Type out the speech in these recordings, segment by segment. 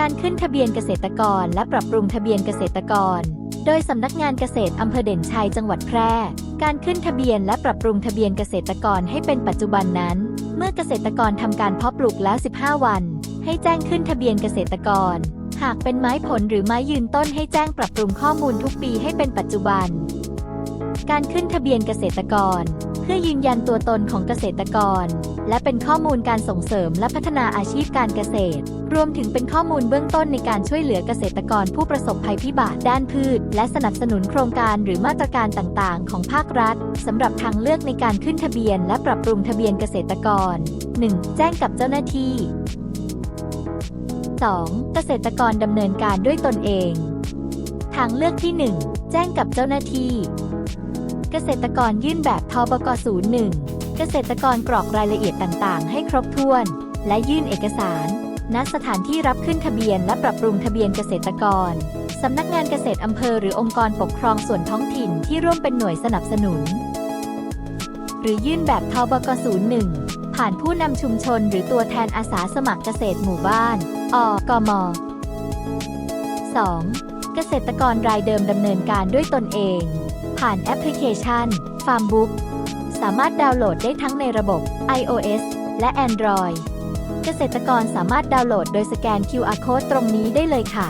การขึ้นทะเบียนเกษตรกร และปรับปรุงทะเบียนเกษตรกร โดยสำนักงานเกษตรอำเภอเด่นชัยจังหวัดแพร่ การขึ้นทะเบียนและปรับปรุงทะเบียนเกษตรกรให้เป็นปัจจุบันนั้น เมื่อเกษตรกรทำการเพาะปลูกแล้ว 15 วัน ให้แจ้งขึ้นทะเบียนเกษตรกร หากเป็นไม้ผลหรือไม้ยืนต้นให้แจ้งปรับปรุงข้อมูลทุกปีให้เป็นปัจจุบัน การขึ้นทะเบียนเกษตรกร พื่อยืนยันตัวตนของเกษตรกร และเป็นข้อมูลการส่งเสริมและพัฒนาอาชีพการเกษตร รวมถึงเป็นข้อมูลเบื้องต้นในการช่วยเหลือเกษตรกรผู้ประสบภัยพิบัติด้านพืช และสนับสนุนโครงการหรือมาตรการต่างๆ ของภาครัฐสำหรับทางเลือกในการขึ้นทะเบียน และปรับปรุงทะเบียนเกษตรกร 1. แจ้งกับเจ้าหน้าที่ 2. เกษตรกรดำเนินการด้วยตนเอง ทางเลือกที่ 1 แจ้งกับเจ้าหน้าที่ เกษตรกรยื่นแบบทบก 01 เกษตรกรกรอกรายละเอียดต่างๆ ให้ครบถ้วน และยื่นเอกสาร ณ สถานที่รับขึ้นทะเบียนและปรับปรุงทะเบียนเกษตรกร สำนักงานเกษตรอำเภอหรือองค์กรปกครองส่วนท้องถิ่นที่ร่วมเป็นหน่วยสนับสนุน หรือยื่นแบบทบก 01 ผ่านผู้นำชุมชนหรือตัวแทนอาสาสมัครเกษตรหมู่บ้าน อกม 2. เกษตรกรรายเดิมดำเนินการด้วยตนเอง ผ่านแอปพลิเคชัน Farmbook สามารถดาวน์โหลดได้ทั้งในระบบ iOS และ Android เกษตรกรสามารถดาวน์โหลดโดยสแกน QR Code ตรงนี้ได้เลยค่ะ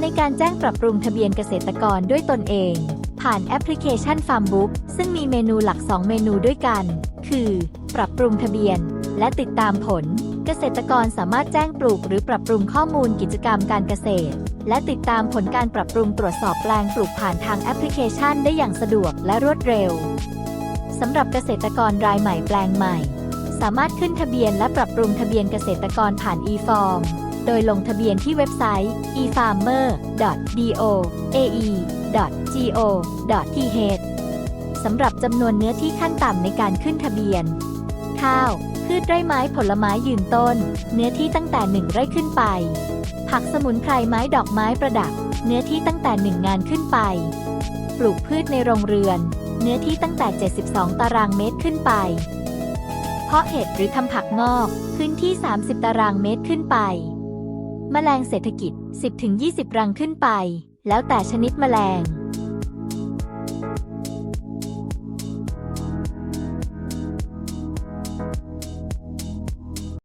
ในการแจ้งปรับปรุงทะเบียนเกษตรกรด้วยตนเอง ผ่านแอปพลิเคชัน Farmbook ซึ่งมีเมนูหลัก 2 เมนูด้วยกัน คือ ปรับปรุงทะเบียน และติดตามผล เกษตรกรสามารถแจ้งปลูกหรือปรับปรุงข้อมูลกิจกรรมการเกษตร และติดตามผลการปรับปรุงตรวจสอบแปลงปลูกผ่านทางแอปพลิเคชันได้อย่างสะดวกและรวดเร็วสำหรับเกษตรกรรายใหม่แปลงใหม่ สามารถขึ้นทะเบียนและปรับปรุงทะเบียนเกษตรกรผ่าน e-form โดยลงทะเบียนที่เว็บไซต์ efarmer.doae.go.th สำหรับจำนวนเนื้อที่ขั้นต่ำในการขึ้นทะเบียน ข้าว พืชไร่ไม้ผลไม้ยืนต้น เนื้อที่ตั้งแต่1ไร่ขึ้นไป ผักสมุนไพรไม้ดอกไม้ประดับ เนื้อที่ตั้งแต่1งานขึ้นไป ปลูกพืชในโรงเรือน เนื้อที่ตั้งแต่ 72 ตารางเมตรขึ้นไป เพาะเห็ดหรือทำผักงอกพื้นที่ 30 ตารางเมตรขึ้นไป แมลงเศรษฐกิจ 10-20 รังขึ้นไป แล้วแต่ชนิดแมลง